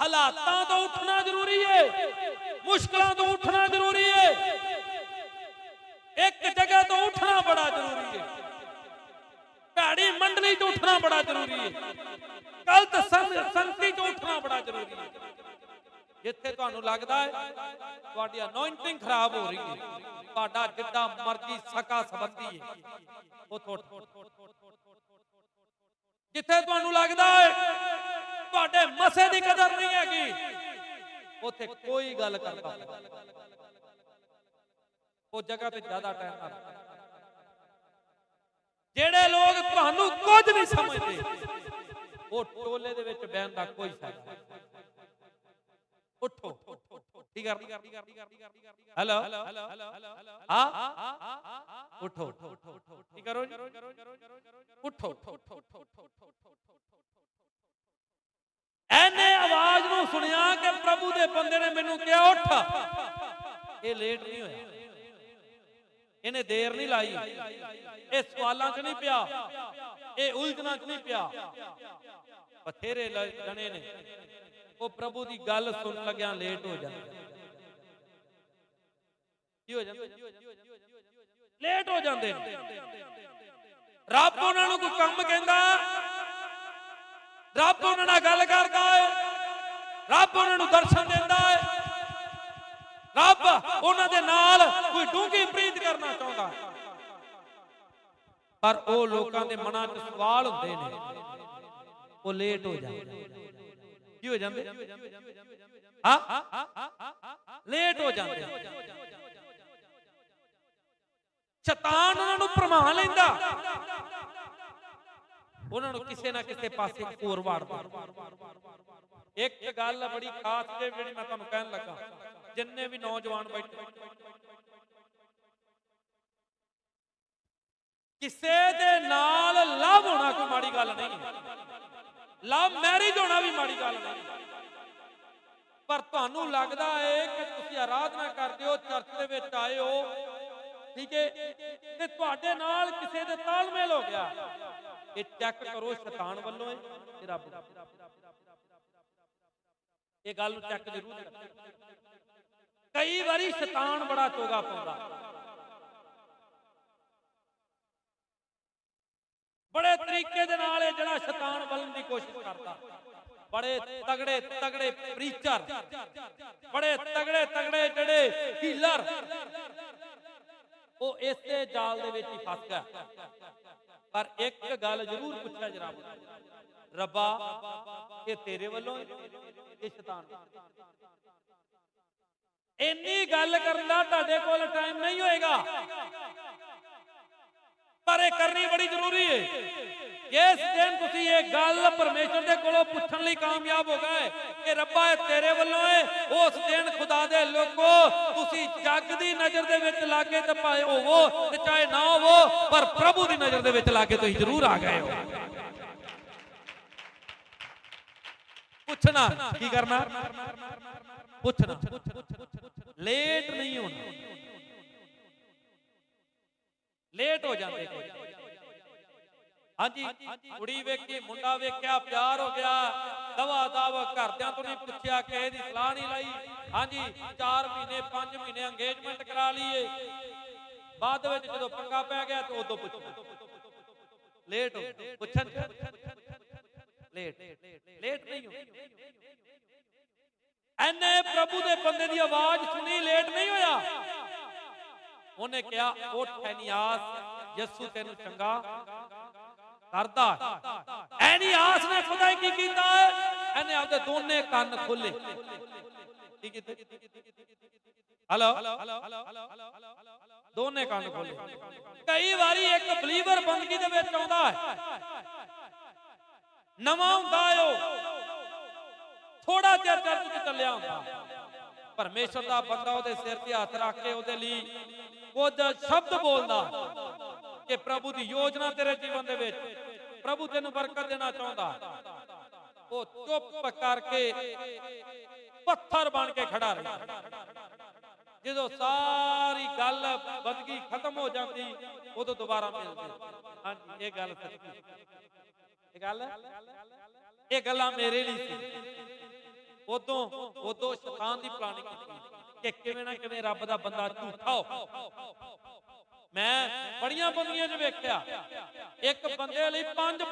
ਹਾਲਾਤਾਂ ਤੋਂ ਉੱਠਣਾ ਜ਼ਰੂਰੀ ਹੈ ਮੁਸ਼ਕਲਾਂ ਤੋਂ ਉੱਠਣਾ ਜ਼ਰੂਰੀ ਹੈ ਇੱਕ ਜਗ੍ਹਾ ਤੋਂ ਉੱਠਣਾ ਬੜਾ ਜ਼ਰੂਰੀ ਹੈ ਭੈੜੀ ਮੰਡਲੀ ਤੋਂ ਉੱਠਣਾ ਬੜਾ ਜ਼ਰੂਰੀ ਹੈ ਗਲਤ ਸੰਗ- ਸੰਗਤੀ ਤੋਂ ਉੱਠਣਾ ਬੜਾ ਜ਼ਰੂਰੀ ਹੈ ਜਿੱਥੇ ਤੁਹਾਨੂੰ ਲੱਗਦਾ ਹੈ ਤੁਹਾਡੀ ਅਨੋਇੰਟਿੰਗ ਖਰਾਬ ਹੋ ਰਹੀ ਹੈ ਤੁਹਾਡਾ ਜਿੱਦਾਂ ਮਰਜ਼ੀ ਸਕਾ ਸੰਬੰਧੀ ਹੈ ਉੱਥੋਂ ਉੱਠ ਜਿੱਥੇ ਤੁਹਾਨੂੰ ਲੱਗਦਾ ਹੈ ਤੁਹਾਡੇ ਮਸੇ ਦੀ ਕਦਰ ਨਹੀਂ ਹੈਗੀ ਉੱਥੇ ਕੋਈ ਗੱਲ ਕਰਦਾ ਉਹ ਜਗ੍ਹਾ ਤੇ ਜ਼ਿਆਦਾ ਟਾਈਮ ਨਾ ਜਿਹੜੇ ਲੋਕ ਤੁਹਾਨੂੰ ਕੁਝ ਨਹੀਂ ਸਮਝਦੇ ਉਹ ਟੋਲੇ ਦੇ ਵਿੱਚ ਬਹਿਣ ਦਾ ਕੋਈ ਫਾਇਦਾ ਨਹੀਂ ਉੱਠੋ ਕੀ ਕਰਦੀ ਕਰਦੀ ਕਰਦੀ ਕਰਦੀ ਕਰਦੀ ਹੈਲੋ ਹਾਂ ਉੱਠੋ ਕੀ ਕਰੋ ਉੱਠੋ ਐਨੇ ਆਵਾਜ਼ ਨੂੰ ਸੁਣਿਆ ਕਿ ਪ੍ਰਭੂ ਦੇ ਬੰਦੇ ਨੇ ਮੈਨੂੰ ਕਿਹਾ ਉੱਠ ਇਹ ਲੇਟ ਨਹੀਂ ਹੋਇਆ ਇਹਨੇ ਦੇਰ ਨਹੀਂ ਲਾਈ ਇਹ ਸਵਾਲਾਂ 'ਚ ਨਹੀਂ ਪਿਆ ਇਹ ਉਲਝਣਾਂ 'ਚ ਨਹੀਂ ਪਿਆ ਬਥੇਰੇ ਜਣੇ ਨੇ ਉਹ ਪ੍ਰਭੂ ਦੀ ਗੱਲ ਸੁਣ ਲੱਗਿਆ ਲੇਟ ਹੋ ਜਾਂਦੇ। ਕੀ ਹੋ ਜਾਂਦਾ? ਲੇਟ ਹੋ ਜਾਂਦੇ ਨੇ। ਰੱਬ ਉਹਨਾਂ ਨੂੰ ਕੋਈ ਕੰਮ ਕਹਿੰਦਾ? ਰੱਬ ਉਹਨਾਂ ਨਾਲ ਗੱਲ ਕਰਦਾ ਹੈ ਰੱਬ ਉਹਨਾਂ ਨੂੰ ਦਰਸ਼ਨ ਦਿੰਦਾ ਹੈ ਰੱਬ ਉਹਨਾਂ ਦੇ ਨਾਲ ਕੋਈ ਡੂੰਘੀ ਪ੍ਰੀਤ ਕਰਨਾ ਚਾਹੁੰਦਾ ਹੈ ਪਰ ਉਹ ਲੋਕਾਂ ਦੇ ਮਨਾਂ 'ਚ ਸਵਾਲ ਹੁੰਦੇ ਨੇ। ਉਹ ਲੇਟ ਹੋ ਜਾਂਦੇ ਕੀ ਹੋ ਜਾਂਦੇ? ਹਾਂ? ਲੇਟ ਹੋ ਜਾਂਦੇ। ਸ਼ੈਤਾਨ ਉਹਨਾਂ ਨੂੰ ਭਰਮਾ ਲੈਂਦਾ। ਉਹਨਾਂ ਨੂੰ ਕਿਸੇ ਨਾ ਕਿਸੇ ਪਾਸੇ ਕੋਰ ਵਾੜਦਾ ਇੱਕ ਗੱਲ ਬੜੀ ਖਾਸ ਜੇ ਜਿਹੜੀ ਮੈਂ ਤੁਹਾਨੂੰ ਕਹਿਣ ਲੱਗਾ। ਜਿੰਨੇ ਵੀ ਨੌਜਵਾਨ ਬੈਠੇ। ਕਿਸੇ ਦੇ ਨਾਲ ਲਾਭ ਹੋਣਾ ਕੋਈ ਮਾੜੀ ਗੱਲ ਨਹੀਂ। ਹੈ ਲਵ ਮੈਰਿਜ ਹੋਣਾ ਵੀ ਮਾੜੀ ਗੱਲ ਨਹੀਂ। ਪਰ ਤੁਹਾਨੂੰ ਲੱਗਦਾ ਹੈ ਕਿ ਤੁਸੀਂ ਆਰਾਧਨਾ ਕਰਦੇ ਹੋ, ਚਰਚ ਦੇ ਵਿੱਚ ਆਏ ਹੋ, ਠੀਕ ਹੈ ਤੇ ਤੁਹਾਡੇ ਨਾਲ ਕਿਸੇ ਦੇ ਤਾਲਮੇਲ ਹੋ ਗਿਆ। ਇਹ ਚੈੱਕ ਕਰੋ ਸ਼ੈਤਾਨ ਵੱਲੋਂ ਹੈ ਕਿ ਰੱਬ ਇਹ ਗੱਲ ਨੂੰ ਚੈੱਕ ਜ਼ਰੂਰ ਕਰੋ। ਕਈ ਵਾਰੀ ਸ਼ੈਤਾਨ ਬੜਾ ਚੋਗਾ ਪਾਉਂਦਾ। ਬੜੇ ਤਰੀਕੇ ਦੇ ਨਾਲ ਇਹ ਜਿਹੜਾ ਸ਼ੈਤਾਨ ਬਲਣ ਦੀ ਕੋਸ਼ਿਸ਼ ਕਰਦਾ। ਬੜੇ ਤਗੜੇ ਤਗੜੇ ਪ੍ਰੀਚਰ ਬੜੇ ਤਗੜੇ ਤਗੜੇ ਜਿਹੜੇ ਹੀਲਰ ਉਹ ਇਸੇ ਜਾਲ ਦੇ ਵਿੱਚ ਹੀ ਫਸ ਗਿਆ। ਪਰ ਇੱਕ ਗੱਲ ਜ਼ਰੂਰ ਪੁੱਛਿਆ ਜਨਾਬ, ਰੱਬਾ ਇਹ ਤੇਰੇ ਵੱਲੋਂ ਇਹ ਸ਼ੈਤਾਨ ਇੰਨੀ ਗੱਲ ਕਰਨ ਦਾ ਤੁਹਾਡੇ ਕੋਲ ਟਾਈਮ ਨਹੀਂ ਹੋਏਗਾ। ਪਰ ਕਰਨੀ ਬੜੀ ਜ਼ਰੂਰੀ ਹੈ ਜਿਸ ਦਿਨ ਤੁਸੀਂ ਇਹ ਗੱਲ ਪਰਮੇਸ਼ਰ ਦੇ ਕੋਲੋਂ ਪੁੱਛਣ ਲਈ ਕਾਮਯਾਬ ਹੋ ਗਏ ਕਿ ਰੱਬਾ ਇਹ ਤੇਰੇ ਵੱਲੋਂ ਹੈ ਉਸ ਦਿਨ ਖੁਦਾ ਦੇ ਲੋਕੋ ਤੁਸੀਂ ਜੱਗ ਦੀ ਨਜ਼ਰ ਦੇ ਵਿੱਚ ਲਾਗੇ ਤੇ ਭਾਵੇਂ ਹੋਵੋ ਤੇ ਚਾਹੇ ਨਾ ਹੋਵੋ, ਪਰ ਪ੍ਰਭੂ ਦੀ ਨਜ਼ਰ ਦੇ ਵਿੱਚ ਲਾਗੇ ਤੁਸੀਂ ਜ਼ਰੂਰ ਆ ਗਏ ਹੋ। ਪੁੱਛਣਾ, ਕੀ ਕਰਨਾ? ਪੁੱਛਣਾ। ਲੇਟ ਨਹੀਂ ਹੋਣਾ। ਲੇਟ ਹੋ ਜਾਂਦੇ ਕੋਈ ਹਾਂਜੀ, ਕੁੜੀ ਵੇਖੀ, ਮੁੰਡਾ ਵੇਖਿਆ, ਪਿਆਰ ਹੋ ਗਿਆ। ਦਵਾ ਦਵ ਘਰਦਿਆਂ ਤੋਂ ਨਹੀਂ ਪੁੱਛਿਆ, ਕਿਸੇ ਦੀ ਸਲਾਹ ਨਹੀਂ ਲਈ। ਹਾਂਜੀ 4 ਮਹੀਨੇ 5 ਮਹੀਨੇ ਅੰਗੇਜਮੈਂਟ ਕਰਾ ਲਈਏ। ਬਾਅਦ ਵਿੱਚ ਜਦੋਂ ਪੰਗਾ ਪੈ ਗਿਆ ਤੇ ਉਦੋਂ ਪੁੱਛਣਾ ਲੇਟ ਹੋ ਪੁੱਛਣ ਲੇਟ। ਲੇਟ ਨਹੀਂ ਹੋ ਐਨੇ ਪ੍ਰਭੂ ਦੇ ਬੰਦੇ ਦੀ ਆਵਾਜ਼ ਸੁਣੀ, ਲੇਟ ਨਹੀਂ ਹੋਇਆ। ਉਹਨੇ ਕਿਹਾ, ਉੱਠ ਐਨੀਆਸ ਯਿਸੂ ਤੈਨੂੰ ਚੰਗਾ ਕਰਦਾ ਐਨੀਆਸ ਨੇ ਪਤਾ ਕੀ ਕੀਤਾ? ਇਹਨੇ ਆਪਦੇ ਦੋਨੇ ਕੰਨ ਖੋਲੇ ਕੀ ਕੀਤਾ? ਹਲੋ ਦੋਨੇ ਕੰਨ ਖੋਲੇ ਕਈ ਵਾਰੀ ਇੱਕ ਬਲੀਵਰ ਬੰਦਗੀ ਦੇ ਵਿੱਚ ਆਉਂਦਾ ਹੈ। ਨਵਾਂ ਹੁੰਦਾ ਹੈ ਥੋੜਾ ਚਿਰ ਚਰਚ ਚ ਚੱਲਿਆ ਹੁੰਦਾ। ਪਰਮੇਸ਼ਰ ਦਾ ਬੰਦਾ ਉਹਦੇ ਸਿਰ ਤੇ ਹੱਥ ਰੱਖ ਕੇ ਉਹਦੇ ਲਈ ਕੁਝ ਸ਼ਬਦ ਬੋਲਦਾ ਕਿ ਪ੍ਰਭੂ ਦੀ ਯੋਜਨਾ ਤੇਰੇ ਜੀਵਨ ਦੇ ਵਿੱਚ, ਪ੍ਰਭੂ ਤੈਨੂੰ ਬਰਕਤ ਦੇਣਾ ਚਾਹੁੰਦਾ। ਉਹ ਚੁੱਪ ਕਰਕੇ ਪੱਥਰ ਬਣ ਕੇ ਖੜਾ ਰਿਹਾ। ਜਦੋਂ ਸਾਰੀ ਗੱਲ ਬੰਦਗੀ ਖਤਮ ਹੋ ਜਾਂਦੀ, ਉਦੋਂ ਦੁਬਾਰਾ ਮਿਲਦੀ। ਹਾਂਜੀ, ਇਹ ਗੱਲ ਸੱਚੀ ਇਹ ਗੱਲ ਇਹ ਗੱਲਾਂ ਮੇਰੇ ਲਈ ਸੀ। ਉਦੋਂ ਉਦੋਂ ਸ਼ੈਤਾਨ ਦੀ ਪਲਾਨਿੰਗ ਕੀਤੀ। ਕਿ ਕਿਵੇਂ ਨਾ ਕਿਵੇਂ ਰੱਬ ਦਾ ਬੰਦਾ ਝੂਠਾ ਹੋ। ਮੈਂ ਬੜੀਆਂ ਬੰਦੀਆਂ 'ਚ ਵੇਖਿਆ। ਇੱਕ ਬੰਦੇ ਲਈ ਪੰਜ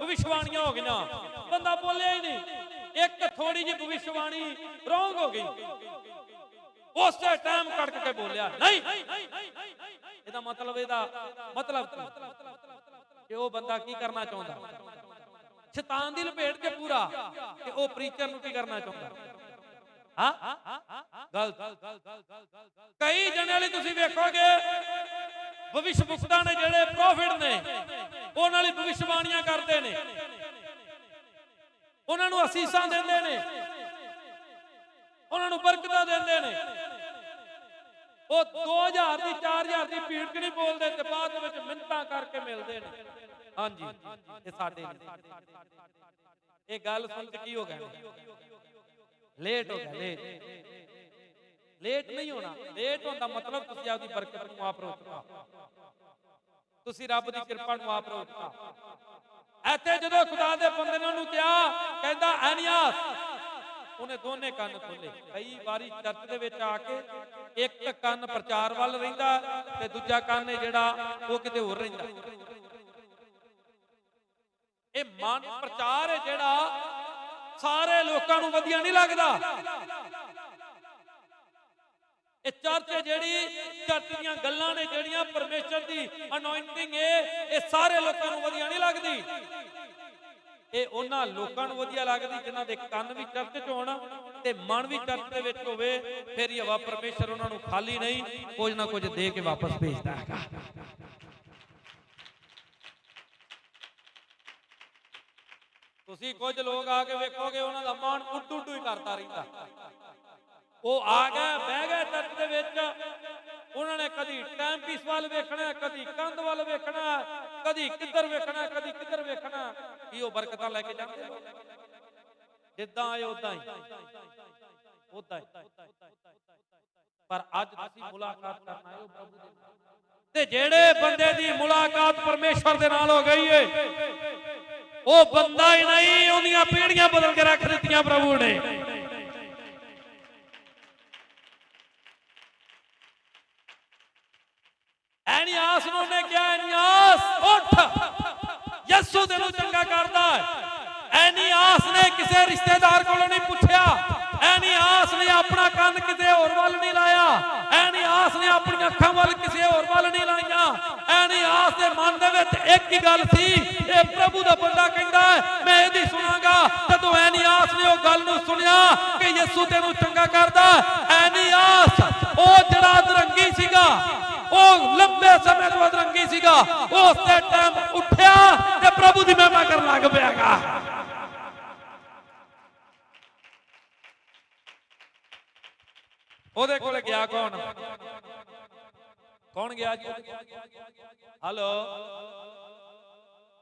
ਭਵਿਸ਼ਵਾਣੀਆਂ ਹੋ ਗਈਆਂ। ਬੰਦਾ ਬੋਲਿਆ ਹੀ ਨਹੀਂ। ਇੱਕ ਥੋੜੀ ਜਿਹੀ ਭਵਿਸ਼ਵਾਣੀ ਰੋਂਗ ਹੋ ਗਈ। ਉਸੇ ਟਾਈਮ ਕੜਕ ਕੇ ਬੋਲਿਆ, ਨਹੀਂ! ਇਹਦਾ ਮਤਲਬ ਇਹਦਾ ਮਤਲਬ ਕਿ? ਉਹ ਬੰਦਾ ਕੀ ਕਰਨਾ ਚਾਹੁੰਦਾ? ਸ਼ੈਤਾਨ ਦੀ ਲਪੇਟ ਕੇ ਪੂਰਾ। ਕਿ ਉਹ ਪ੍ਰੀਚਰ ਨੂੰ ਕੀ ਕਰਨਾ ਚਾਹੁੰਦਾ? ਹਾਂ? ਗਲਤ। ਕਈ ਜਣੇ ਲਈ ਤੁਸੀਂ ਵੇਖੋਗੇ ਭਵਿਸ਼ਵਕਤਾ ਨੇ ਜਿਹੜੇ ਪ੍ਰੋਫਿਟ ਨੇ, ਉਹਨਾਂ ਲਈ ਭਵਿਸ਼ਵਾਣੀਆਂ ਕਰਦੇ ਨੇ। ਉਹਨਾਂ ਨੂੰ ਅਸੀਸਾਂ ਦਿੰਦੇ ਨੇ। ਉਹਨਾਂ ਨੂੰ ਬਰਕਤਾਂ ਦਿੰਦੇ ਨੇ। ਉਹ 2000 ਦੀ 4000 ਦੀ ਭੀੜ ਕਿ ਨਹੀਂ ਬੋਲਦੇ, ਤੇ ਬਾਅਦ ਵਿੱਚ ਮਿੰਤਾਂ ਕਰਕੇ ਮਿਲਦੇ ਨੇ। ਹਾਂਜੀ। ਇਹ ਸਾਡੇ ਇਹ ਗੱਲ ਸੁਣ ਕੇ ਕੀ ਹੋ ਗਿਆ? ਲੇਟ ਹੋ ਗਿਆ ਲੇਟ ਲੇਟ ਨਹੀਂ ਹੋਣਾ। ਲੇਟ ਹੋਣ ਦਾ ਮਤਲਬ ਤੁਸੀਂ ਆਪਦੀ ਬਰਕਤ ਨੂੰ ਆਪ ਰੋਕਣਾ ਤੁਸੀਂ ਰੱਬ ਦੀ ਕਿਰਪਾ ਨੂੰ ਆਪ ਰੋਕਣਾ ਇੱਥੇ ਜਦੋਂ ਖੁਦਾ ਦੇ ਬੰਦੇ ਨੇ ਉਹਨੂੰ ਕਿਹਾ, ਕਹਿੰਦਾ, ਐਨੀਆਸ! ਉਹਨੇ ਦੋਨੇ ਕੰਨ ਖੋਲੇ ਕਈ ਵਾਰੀ ਚਰਚ ਦੇ ਵਿੱਚ ਆ ਕੇ ਇੱਕ ਕੰਨ ਪ੍ਰਚਾਰ ਵੱਲ ਰਹਿੰਦਾ ਤੇ ਦੂਜਾ ਕੰਨ ਹੈ ਜਿਹੜਾ ਉਹ ਕਿਤੇ ਹੋਰ ਰਹਿੰਦਾ। ਇਹ ਮਨ ਪ੍ਰਚਾਰ ਹੈ ਜਿਹੜਾ ਸਾਰੇ ਲੋਕਾਂ ਨੂੰ ਵਧੀਆ ਨਹੀਂ ਲੱਗਦਾ। ਇਹ ਚਰਚ ਜਿਹੜੀ ਚਰਚ ਦੀਆਂ ਗੱਲਾਂ ਨੇ, ਜਿਹੜੀਆਂ ਪਰਮੇਸ਼ਰ ਦੀ ਅਨੋਇੰਟਿੰਗ ਹੈ, ਇਹ ਸਾਰੇ ਲੋਕਾਂ ਨੂੰ ਵਧੀਆ ਨਹੀਂ ਲੱਗਦੀ। ਇਹ ਉਹਨਾਂ ਲੋਕਾਂ ਨੂੰ ਵਧੀਆ ਲੱਗਦੀ ਜਿਨ੍ਹਾਂ ਦੇ ਕੰਨ ਵੀ ਚਰਚ 'ਚ ਹੋਣ ਤੇ ਮਨ ਵੀ ਚਰਚ ਦੇ ਵਿੱਚ ਹੋਵੇ, ਫਿਰ ਹੀ ਹਵਾ ਪਰਮੇਸ਼ਰ ਉਹਨਾਂ ਨੂੰ ਖਾਲੀ ਨਹੀਂ, ਕੁਝ ਨਾ ਕੁਝ ਦੇ ਕੇ ਵਾਪਸ ਭੇਜਦਾ ਹੈਗਾ। ਤੁਸੀਂ ਕੁਝ ਲੋਕ ਆ ਕੇ ਵੇਖੋਗੇ, ਉਹਨਾਂ ਦਾ ਮਨ ਉੱਡੂ ਉੱਡੂ ਹੀ ਕਰਦਾ ਰਹਿੰਦਾ। ਉਹ ਆ ਗਏ ਬਹਿ ਗਏ ਚਰਚ ਦੇ ਵਿੱਚ। ਉਹਨਾਂ ਨੇ ਕਦੀ ਟਾਈਮ ਪੀਸ ਵੱਲ ਵੇਖਣਾ, ਕਦੀ ਕੰਧ ਵੱਲ ਵੇਖਣਾ, ਕਦੀ ਕਿੱਧਰ ਵੇਖਣਾ, ਕਦੀ ਕਿੱਧਰ ਵੇਖਣਾ। ਕੀ ਉਹ ਬਰਕਤਾਂ ਲੈ ਕੇ ਜਾਂਦੇ? ਜਿੱਦਾਂ ਆਏ ਉਦਾਂ ਹੀ। ਉਦਾਂ ਹੀ। ਪਰ ਅੱਜ ਤੁਸੀਂ ਮੁਲਾਕਾਤ ਕਰਨ ਆਏ ਹੋ ਪ੍ਰਭੂ ਦੇ ਨਾਲ। ਤੇ ਜਿਹੜੇ ਬੰਦੇ ਦੀ ਮੁਲਾਕਾਤ ਪਰਮੇਸ਼ਵਰ ਦੇ ਨਾਲ ਹੋ ਗਈ ਏ, ਉਹ ਬੰਦਾ ਹੀ ਨਹੀਂ, ਉਹਦੀਆਂ ਪੀੜੀਆਂ ਬਦਲ ਕੇ ਰੱਖ ਦਿੱਤੀਆਂ ਪ੍ਰਭੂ ਨੇ। ਐਨੀਆਸ ਨੂੰ ਉਹਨੇ ਕਿਹਾ, ਐਨੀਆਸ, ਉੱਠ। ਯਿਸੂ ਤੈਨੂੰ ਚੰਗਾ ਕਰਦਾ ਐਨੀਆਸ ਨੇ ਕਿਸੇ ਰਿਸ਼ਤੇਦਾਰ ਕੋਲੋਂ ਨਹੀਂ ਪੁੱਛਿਆ। ਐਨੀਆਸ ਨੇ ਆਪਣਾ ਕੰਨ ਕਿਤੇ ਹੋਰ ਵੱਲ ਨਹੀਂ ਲਾਇਆ। ਐਨੀਆਸ ਨੇ ਆਪਣੀਆਂ ਅੱਖਾਂ ਵੱਲ ਕਿਸੇ ਹੋਰ ਵੱਲ ਨਹੀਂ ਲਾਈਆਂ। ਐਨੀਆਸ ਦੇ ਮਨ ਦੇ ਵਿੱਚ ਇੱਕ ਹੀ ਗੱਲ ਸੀ, ਇਹ ਪ੍ਰਭੂ ਦਾ ਬੰਦਾ ਕਹਿੰਦਾ ਮੈਂ ਇਹਦੀ ਸੁਣਾਂਗਾ। ਜਦੋਂ ਐਨੀਆਸ ਐਨੀਆਸ ਨੇ ਉਹ ਗੱਲ ਨੂੰ ਸੁਣਿਆ ਕਿ ਯਿਸੂ ਤੈਨੂੰ ਚੰਗਾ ਕਰਦਾ ਐਨੀਆਸ ਉਹ ਜਿਹੜਾ ਅਧਰੰਗੀ ਸੀਗਾ, ਉਹ ਲੰਬੇ ਸਮੇਂ ਤੋਂ ਅਧਰੰਗੀ ਸੀਗਾ, ਉਸ ਤੇ ਟਾਈਮ ਉੱਠਿਆ ਤੇ ਪ੍ਰਭੂ ਦੀ ਮਹਿਮਾ ਕਰਨ ਲੱਗ ਪਿਆਗਾ। ਉਹਦੇ ਕੋਲ ਗਿਆ ਕੌਣ? ਕੌਣ ਗਿਆ ਜੀ ਹਲੋ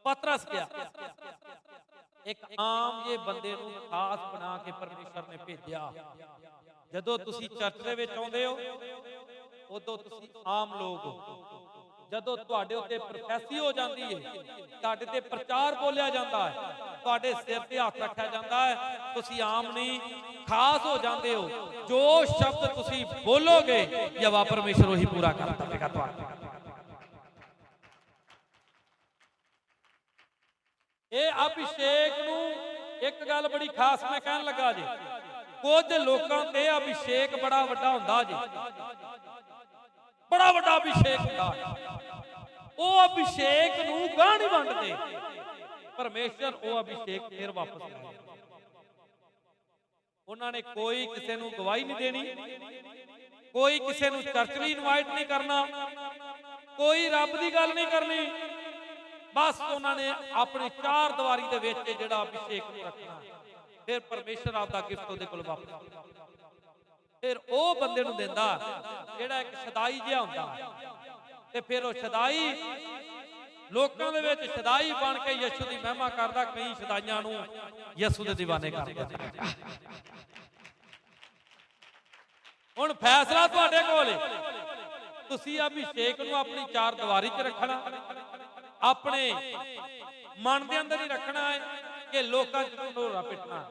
ਪਤਰਸ ਗਿਆ। ਇੱਕ ਆਮ ਜੇ ਬੰਦੇ ਨੂੰ ਖਾਸ ਬਣਾ ਕੇ ਪਰਮੇਸ਼ਰ ਨੇ ਭੇਜਿਆ। ਜਦੋਂ ਤੁਸੀਂ ਚਰਚ ਦੇ ਵਿੱਚ ਆਉਂਦੇ ਹੋ, ਉਦੋਂ ਤੁਸੀਂ ਆਮ ਲੋਕ ਹੋ। ਜਦੋਂ ਤੁਹਾਡੇ ਉੱਤੇ ਪ੍ਰੋਫੈਸੀ ਹੋ ਜਾਂਦੀ ਹੈ, ਤੁਹਾਡੇ ਤੇ ਪ੍ਰਚਾਰ ਬੋਲਿਆ ਜਾਂਦਾ ਹੈ, ਤੁਹਾਡੇ ਸਿਰ ਤੇ ਹੱਥ ਰੱਖਿਆ ਜਾਂਦਾ ਹੈ, ਤੁਸੀਂ ਆਮ ਨਹੀਂ, ਖਾਸ ਹੋ ਜਾਂਦੇ ਹੋ, ਜੋ ਸ਼ਬਦ ਤੁਸੀਂ ਬੋਲੋਗੇ, ਯਵਾ ਪਰਮੇਸ਼ਰ ਉਹੀ ਪੂਰਾ ਕਰ ਦੇਵੇਗਾ ਤੁਹਾਡਾ। ਇਹ ਅਭਿਸ਼ੇਕ ਨੂੰ ਇੱਕ ਗੱਲ ਬੜੀ ਖਾਸ ਮੈਂ ਕਹਿਣ ਲੱਗਾ ਜੀ, ਕੁਝ ਲੋਕਾਂ ਤੇ ਅਭਿਸ਼ੇਕ ਬੜਾ ਵੱਡਾ ਹੁੰਦਾ ਜੀ। ਬੜਾ ਵੱਡਾ ਅਭਿਸ਼ੇਕ ਹੁੰਦਾ। ਉਹ ਅਭਿਸ਼ੇਕ ਨੂੰ ਗਾਹ ਨਹੀਂ ਵੰਡਦੇ। ਪਰਮੇਸ਼ਰ ਉਹ ਅਭਿਸ਼ੇਕ ਫੇਰ ਵਾਪਸ ਲੈ ਉਹਨਾਂ ਨੇ ਕੋਈ ਕਿਸੇ ਨੂੰ ਗਵਾਹੀ ਨਹੀਂ ਦੇਣੀ। ਕੋਈ ਕਿਸੇ ਨੂੰ ਚਰਚ ਲਈ ਇਨਵਾਈਟ ਨਹੀਂ ਕਰਨਾ। ਕੋਈ ਰੱਬ ਦੀ ਗੱਲ ਨਹੀਂ ਕਰਨੀ। ਬਸ ਉਹਨਾਂ ਨੇ ਆਪਣੀ ਚਾਰ ਦੀਵਾਰੀ ਦੇ ਵਿੱਚ ਜਿਹੜਾ ਅਭਿਸ਼ੇਕ ਰੱਖਣਾ। ਫਿਰ ਪਰਮੇਸ਼ਰ ਆਪਦਾ ਗਿਫਟ ਉਹਦੇ ਕੋਲ ਵਾਪਸ ਫਿਰ ਉਹ ਬੰਦੇ ਨੂੰ ਦਿੰਦਾ, ਜਿਹੜਾ ਇੱਕ ਸ਼ਦਾਈ ਜਿਹਾ ਹੁੰਦਾ। ਤੇ ਫਿਰ ਉਹ ਸ਼ਦਾਈ ਲੋਕਾਂ ਦੇ ਵਿੱਚ ਸ਼ਦਾਈ ਬਣ ਕੇ ਯਿਸੂ ਦੀ ਮਹਿਮਾ ਕਰਦਾ, ਕਈ ਸ਼ਦਾਈਆਂ ਨੂੰ ਯਿਸੂ ਦੇ دیਵਾਨੇ ਕਰ ਹੁਣ ਫੈਸਲਾ ਤੁਹਾਡੇ ਕੋਲ ਹੈ ਤੁਸੀਂ ਅਭਿਸ਼ੇਕ ਨੂੰ ਆਪਣੀ ਚਾਰ ਦੀਵਾਰੀ 'ਚ ਰੱਖਣਾ, ਆਪਣੇ ਮਨ ਦੇ ਅੰਦਰ ਹੀ ਰੱਖਣਾ ਹੈ ਕਿ ਲੋਕਾਂ 'ਚ ਢੋਰਾ ਪਿੱਟਣਾ।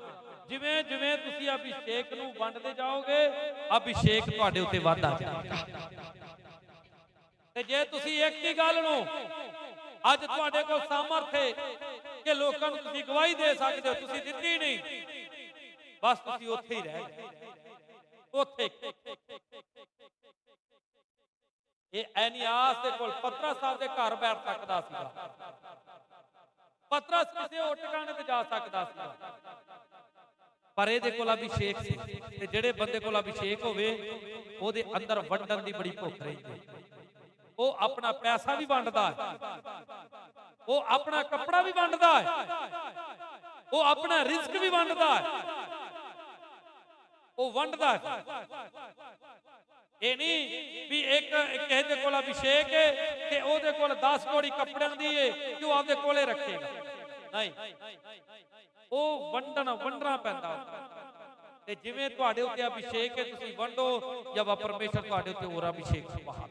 ਜਿਵੇਂ ਜਿਵੇਂ ਤੁਸੀਂ ਅਭਿਸ਼ੇਕ ਨੂੰ ਵੰਡਦੇ ਜਾਓਗੇ, ਅਭਿਸ਼ੇਕ ਤੁਹਾਡੇ ਉੱਤੇ ਵਧਦਾ ਜਾਏਗਾ ਤੇ ਜੇ ਤੁਸੀਂ ਇੱਕ ਹੀ ਗੱਲ ਨੂੰ ਅੱਜ ਤੁਹਾਡੇ ਕੋਲ ਸਾਮਰਥ ਹੈ ਕਿ ਲੋਕਾਂ ਨੂੰ ਤੁਸੀਂ ਗਵਾਹੀ ਦੇ ਸਕਦੇ ਹੋ, ਤੁਸੀਂ ਦਿੱਤੀ ਨਹੀਂ, ਬਸ ਤੁਸੀਂ ਉੱਥੇ ਹੀ ਰਹਿ ਗਏ। ਉੱਥੇ ਇਹ ਐਨੀਆਸ ਦੇ ਕੋਲ ਪਤਰਸ ਸਾਹਿਬ ਦੇ ਘਰ ਬੈਠ ਸਕਦਾ ਸੀਗਾ। ਪਤਰਸ ਕਿਸੇ ਹੋਰ ਟਿਕਾਣੇ ਤੇ ਜਾ ਸਕਦਾ ਸੀਗਾ। ਪਰ ਇਹਦੇ ਕੋਲ ਅਭਿਸ਼ੇਕ ਸੀ ਤੇ ਜਿਹੜੇ ਬੰਦੇ ਕੋਲ ਅਭਿਸ਼ੇਕ ਹੋਵੇ, ਉਹਦੇ ਅੰਦਰ ਵੰਡਣ ਦੀ ਬੜੀ ਭੁੱਖ ਰਹਿੰਦੀ ਉਹ ਆਪਣਾ ਪੈਸਾ ਵੀ ਵੰਡਦਾ ਉਹ ਆਪਣਾ ਕੱਪੜਾ ਵੀ ਵੰਡਦਾ ਉਹ ਆਪਣਾ ਰਿਜ਼ਕ ਵੀ ਵੰਡਦਾ ਉਹ ਵੰਡਦਾ ਇਹ ਨਹੀਂ ਵੀ ਇੱਕ ਕਿਸੇ ਦੇ ਕੋਲ ਅਭਿਸ਼ੇਕ ਹੈ ਤੇ ਉਹਦੇ ਕੋਲ 10 ਕੋੜੀ ਕੱਪੜਿਆਂ ਦੀ ਹੈ ਕਿ ਉਹ ਆਪਦੇ ਕੋਲੇ ਰੱਖੇਗਾ। ਨਹੀਂ। ਉਹ ਵੰਡਣਾ ਵੰਡਣਾ ਪੈਂਦਾ। ਤੇ ਜਿਵੇਂ ਤੁਹਾਡੇ ਉੱਤੇ ਅਭਿਸ਼ੇਕ ਹੈ, ਤੁਸੀਂ ਵੰਡੋ, ਜਾਂ ਵਾ ਪਰਮੇਸ਼ਰ ਤੁਹਾਡੇ ਉੱਤੇ ਹੋਰ ਅਭਿਸ਼ੇਕ ਸੁਭਾਅ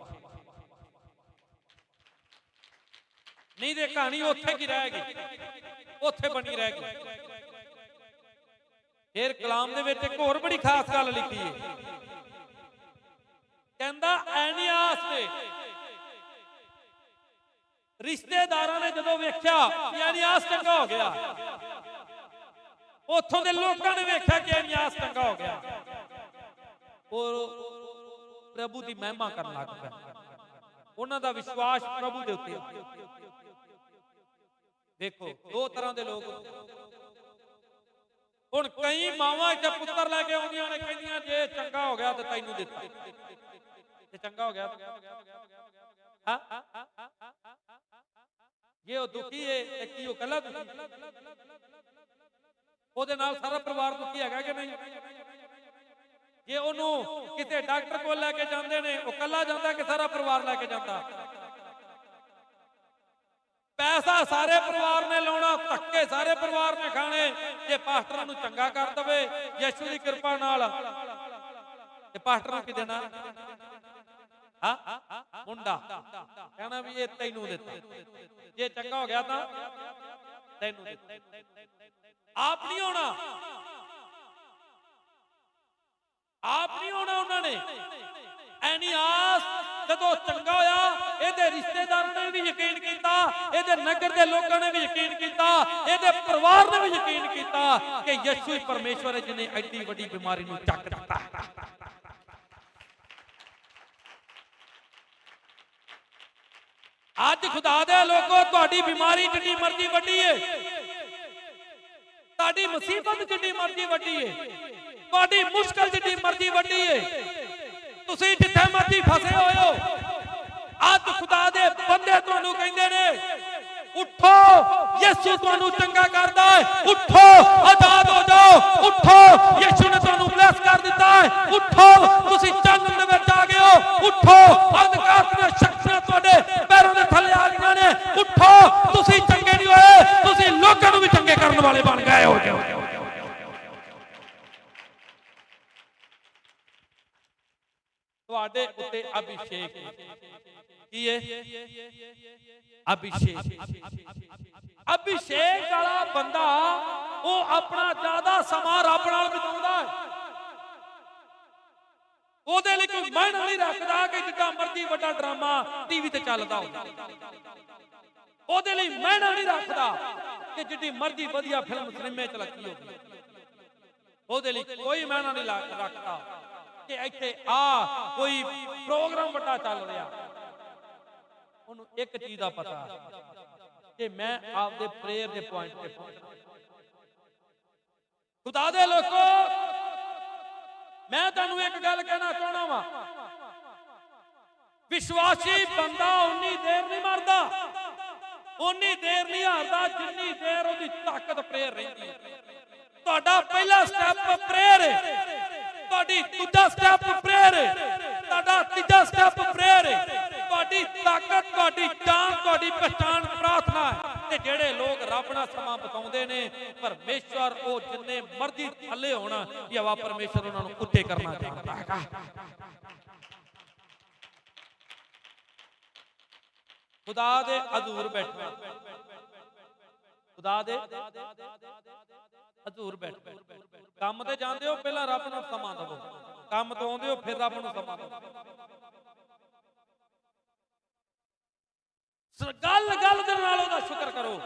ਨਹੀਂ ਤੇ ਕਹਾਣੀ ਉੱਥੇ ਕੀ ਰਹਿ ਗਈ? ਉੱਥੇ ਬਣੀ ਰਹਿ ਗਈ। ਫਿਰ ਕਲਾਮ ਦੇ ਵਿੱਚ ਇੱਕ ਹੋਰ ਬੜੀ ਖਾਸ ਗੱਲ ਲਿਖੀ ਹੈ। ਕਹਿੰਦਾ ਐਨੀਆਸ ਨੇ ਰਿਸ਼ਤੇਦਾਰਾਂ ਨੇ ਜਦੋਂ ਵੇਖਿਆ ਕਿ ਐਨੀਆਸ ਚੰਗਾ ਹੋ ਗਿਆ ਉੱਥੋਂ ਦੇ ਲੋਕਾਂ ਨੇ ਵੇਖਿਆ ਕਿ ਐਨੀਆਸ ਚੰਗਾ ਹੋ ਗਿਆ। ਉਹ ਪ੍ਰਭੂ ਦੀ ਮਹਿਮਾ ਕਰਨ ਲੱਗ ਪਏ ਉਹਨਾਂ ਦਾ ਵਿਸ਼ਵਾਸ ਪ੍ਰਭੂ ਦੇ ਉੱਤੇ ਦੇਖੋ, ਦੋ ਤਰ੍ਹਾਂ ਦੇ ਲੋਕ ਹੁਣ ਕਈ ਮਾਵਾਂ ਇੱਥੇ ਪੁੱਤਰ ਲੈ ਕੇ ਆਉਂਦੀਆਂ ਨੇ, ਕਹਿੰਦੀਆਂ, ਜੇ ਚੰਗਾ ਹੋ ਗਿਆ ਤੇ ਤੈਨੂੰ ਦਿੱਤਾ। ਜੇ ਚੰਗਾ ਹੋ ਗਿਆ ਹਾਂ? ਜੇ ਉਹ ਦੁਖੀ ਹੈ ਤੇ ਉਹ ਕੱਲਾ ਦੁਖੀ? ਉਹਦੇ ਨਾਲ ਸਾਰਾ ਪਰਿਵਾਰ ਦੁਖੀ ਹੈਗਾ ਕਿ ਨਹੀਂ? ਜੇ ਉਹਨੂੰ ਕਿਤੇ ਡਾਕਟਰ ਕੋਲ ਲੈ ਕੇ ਜਾਂਦੇ ਨੇ, ਉਹ ਕੱਲਾ ਜਾਂਦਾ ਕਿ ਸਾਰਾ ਪਰਿਵਾਰ ਲੈ ਕੇ ਜਾਂਦਾ? ਪੈਸਾ ਸਾਰੇ ਪਰਿਵਾਰ ਨੇ ਲਾਉਣਾ, ਧੱਕੇ ਸਾਰੇ ਪਰਿਵਾਰ ਨੇ ਖਾਣੇ। ਜੇ ਪਾਸਟਰਾਂ ਨੂੰ ਚੰਗਾ ਕਰ ਦਵੇ, ਯਿਸੂ ਦੀ ਕਿਰਪਾ ਨਾਲ। ਤੇ ਪਾਸਟਰ ਨੂੰ ਕੀ ਦੇਣਾ? ਹਾਂ? ਮੁੰਡਾ। ਕਹਿੰਦਾ ਵੀ ਇਹ ਤੈਨੂੰ ਦਿੱਤਾ। ਜੇ ਚੰਗਾ ਹੋ ਗਿਆ ਤਾਂ ਤੈਨੂੰ ਦਿੱਤਾ। ਆਪ ਨਹੀਂ ਹੋਣਾ ਆਪ ਨਹੀਂ ਹੋਣਾ ਉਹਨਾਂ ਨੇ। ਐਨੀਆਸ ਜਦੋਂ ਚੰਗਾ ਹੋਇਆ, ਇਹਦੇ ਰਿਸ਼ਤੇਦਾਰਾਂ ਨੇ ਵੀ ਯਕੀਨ ਕੀਤਾ, ਇਹਦੇ ਨਗਰ ਦੇ ਲੋਕਾਂ ਨੇ ਵੀ ਯਕੀਨ ਕੀਤਾ, ਇਹਦੇ ਪਰਿਵਾਰ ਨੇ ਵੀ ਯਕੀਨ ਕੀਤਾ ਕਿ ਯਿਸੂ ਹੀ ਪਰਮੇਸ਼ਵਰ ਹੈ ਜਿਨੇ ਐਡੀ ਵੱਡੀ ਬਿਮਾਰੀ ਨੂੰ ਚੱਕ ਦਿੱਤਾ ਅੱਜ ਖੁਦਾ ਦੇ ਲੋਕੋ, ਤੁਹਾਡੀ ਬਿਮਾਰੀ ਜਿੰਨੀ ਮਰਜ਼ੀ ਵੱਡੀ ਏ। ਤੁਹਾਡੀ ਮੁਸੀਬਤ ਜਿੰਨੀ ਮਰਜ਼ੀ ਵੱਡੀ ਏ। ਤੁਹਾਡੀ ਮੁਸ਼ਕਲ ਜਿੰਨੀ ਮਰਜ਼ੀ ਵੱਡੀ ਏ। ਤੁਸੀਂ ਜਿੱਥੇ ਮਰਜ਼ੀ ਫਸੇ ਹੋਏ ਹੋ। ਅੱਜ ਖੁਦਾ ਦੇ ਬੰਦੇ ਤੁਹਾਨੂੰ ਕਹਿੰਦੇ ਨੇ, ਉੱਠੋ, ਯਿਸੂ ਤੁਹਾਨੂੰ ਚੰਗਾ ਕਰਦਾ ਹੈ ਉੱਠੋ, ਆਜ਼ਾਦ ਹੋ ਜਾਓ। ਉੱਠੋ, ਯਿਸੂ ਨੇ ਤੁਹਾਨੂੰ ਬਲੈਸ ਕਰ ਦਿੱਤਾ ਹੈ ਉੱਠੋ, ਤੁਸੀਂ ਚਾਨਣ ਦੇ ਵਿੱਚ ਆ ਗਏ ਹੋ। ਉੱਠੋ ਅੰਧਕਾਰ ਦੀਆਂ ਸ਼ਕਤੀਆਂ ਤੁਹਾਡੇ ਪੈਰਾਂ ਦੇ ਥੱਲੇ ਆ ਗਈਆਂ ਨੇ ਉੱਠੋ ਤੁਸੀਂ ਚੰਗੇ ਨਹੀਂ ਹੋਏ ਤੁਸੀਂ ਲੋਕਾਂ ਨੂੰ ਵੀ ਚੰਗੇ ਕਰਨ ਵਾਲੇ ਬਣ ਗਏ ਹੋ ਤੁਹਾਡੇ ਉੱਤੇ ਅਭਿਸ਼ੇਕ। ਕੀ ਹੈ ਅਭਿਸ਼ੇਕ। ਅਭਿਸ਼ੇਕ ਵਾਲਾ ਬੰਦਾ, ਉਹ ਆਪਣਾ ਜ਼ਿਆਦਾ ਸਮਾਂ ਰੱਬ ਨਾਲ ਬਿਤਾਉਂਦਾ ਹੈ। ਉਹਦੇ ਲਈ ਕੋਈ ਮਾਇਨਾ ਨਹੀਂ ਰੱਖਦਾ ਕਿ ਜਿੱਦਾਂ ਮਰਜ਼ੀ ਵੱਡਾ ਡਰਾਮਾ ਟੀਵੀ ਤੇ ਚੱਲਦਾ ਹੋਵੇ। ਉਹਦੇ ਲਈ ਮਾਇਨਾ ਨਹੀਂ ਰੱਖਦਾ ਕਿ ਜਿੱਡੀ ਮਰਜ਼ੀ ਵਧੀਆ ਫਿਲਮ ਸਿਨੇਮੇ ਚ ਲੱਗੀ ਹੋਵੇ। ਉਹਦੇ ਲਈ ਕੋਈ ਮਾਇਨਾ ਨਹੀਂ ਰੱਖਦਾ। ਕਿ ਇੱਥੇ ਆ ਕੋਈ ਪ੍ਰੋਗਰਾਮ ਵੱਡਾ ਚੱਲ ਰਿਹਾ। ਉਹਨੂੰ ਇੱਕ ਚੀਜ਼ ਦਾ ਪਤਾ ਕਿ ਮੈਂ ਆਪਦੇ ਪ੍ਰੇਅਰ ਦੇ ਪੁਆਇੰਟ ਤੇ ਪਹੁੰਚਣਾ ਖੁਦਾ ਦੇ ਲੋਕੋ, ਮੈਂ ਤੁਹਾਨੂੰ ਇੱਕ ਗੱਲ ਕਹਿਣਾ ਚਾਹਣਾ ਵਾਂ। ਵਿਸ਼ਵਾਸੀ ਬੰਦਾ ਉਨੀ ਦੇਰ ਨਹੀਂ ਮਰਦਾ ਉਨੀ ਦੇਰ ਨਹੀਂ ਹਾਰਦਾ, ਜਿੰਨੀ ਦੇਰ ਉਹਦੀ ਤਾਕਤ ਪ੍ਰੇਅਰ ਰਹਿੰਦੀ ਹੈ। ਤੁਹਾਡਾ ਪਹਿਲਾ ਸਟੈਪ ਪ੍ਰੇਅਰ ਹੈ। ਤੁਹਾਡੀ ਦੂਜਾ ਸਟੈਪ ਪ੍ਰੇਅਰ ਤੁਹਾਡਾ ਤੀਜਾ ਸਟੈਪ ਪ੍ਰੇਅਰ ਤੁਹਾਡੀ ਤਾਕਤ, ਤੁਹਾਡੀ ਜਾਨ, ਤੁਹਾਡੀ ਪਛਾਣ ਪ੍ਰਾਰਥਨਾ ਹੈ ਤੇ ਜਿਹੜੇ ਲੋਕ ਰੱਬ ਨਾਲ ਸਮਾਂ ਬਿਤਾਉਂਦੇ ਨੇ, ਪਰਮੇਸ਼ਵਰ ਉਹ ਜਿੰਨੇ ਮਰਜ਼ੀ ਥੱਲੇ ਹੋਣ, ਯਵਾ ਪਰਮੇਸ਼ਵਰ ਉਹਨਾਂ ਨੂੰ ਉੱਤੇ ਕਰਨਾ ਚਾਹੁੰਦਾ ਹੈਗਾ। ਖੁਦਾ ਦੇ ਹਜ਼ੂਰ ਬੈਠੋ। ਖੁਦਾ ਦੇ ਹਜ਼ੂਰ ਬੈਠੋ। ਕੰਮ ਤੇ ਜਾਂਦੇ ਹੋ, ਪਹਿਲਾਂ ਰੱਬ ਨੂੰ ਸਮਾਂ ਦਿਵੋ। ਕੰਮ ਤੋਂ ਆਉਂਦੇ ਹੋ, ਫਿਰ ਰੱਬ ਨੂੰ ਸਮਾਂ ਦਿਵੋ। ਗੱਲ ਗੱਲ ਦੇ ਨਾਲ ਉਹਦਾ ਸ਼ੁਕਰ ਕਰੋ।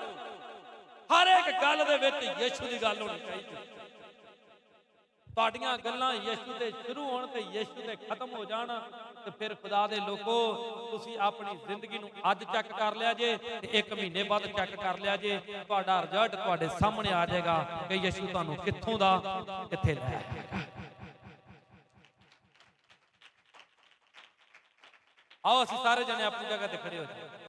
ਹਰ ਇੱਕ ਗੱਲ ਦੇ ਵਿੱਚ ਯਿਸੂ ਦੀ ਗੱਲ ਹੋਣੀ ਚਾਹੀਦੀ। ਤੁਹਾਡੀਆਂ ਗੱਲਾਂ ਯਿਸੂ ਤੇ ਸ਼ੁਰੂ ਹੋਣ ਤੇ ਯਿਸੂ ਤੇ ਖਤਮ ਹੋ ਜਾਣ ਤੇ ਫਿਰ ਖੁਦਾ ਦੇ ਲੋਕੋ, ਤੁਸੀਂ ਆਪਣੀ ਜ਼ਿੰਦਗੀ ਨੂੰ ਅੱਜ ਚੈੱਕ ਕਰ ਲਿਆ ਜੇ ਤੇ ਇੱਕ ਮਹੀਨੇ ਬਾਅਦ ਚੈੱਕ ਕਰ ਲਿਆ ਜੇ, ਤੁਹਾਡਾ ਰਿਜ਼ਲਟ ਤੁਹਾਡੇ ਸਾਹਮਣੇ ਆ ਜਾਏਗਾ ਕਿ ਯਿਸੂ ਤੁਹਾਨੂੰ ਕਿੱਥੋਂ ਦਾ ਕਿੱਥੇ ਲੈ ਆਏਗਾ ਆਓ ਅਸੀਂ ਸਾਰੇ ਜਣੇ ਆਪਣੀ ਜਗ੍ਹਾ ਤੇ ਖੜੇ ਹੋ ਜਾਈਏ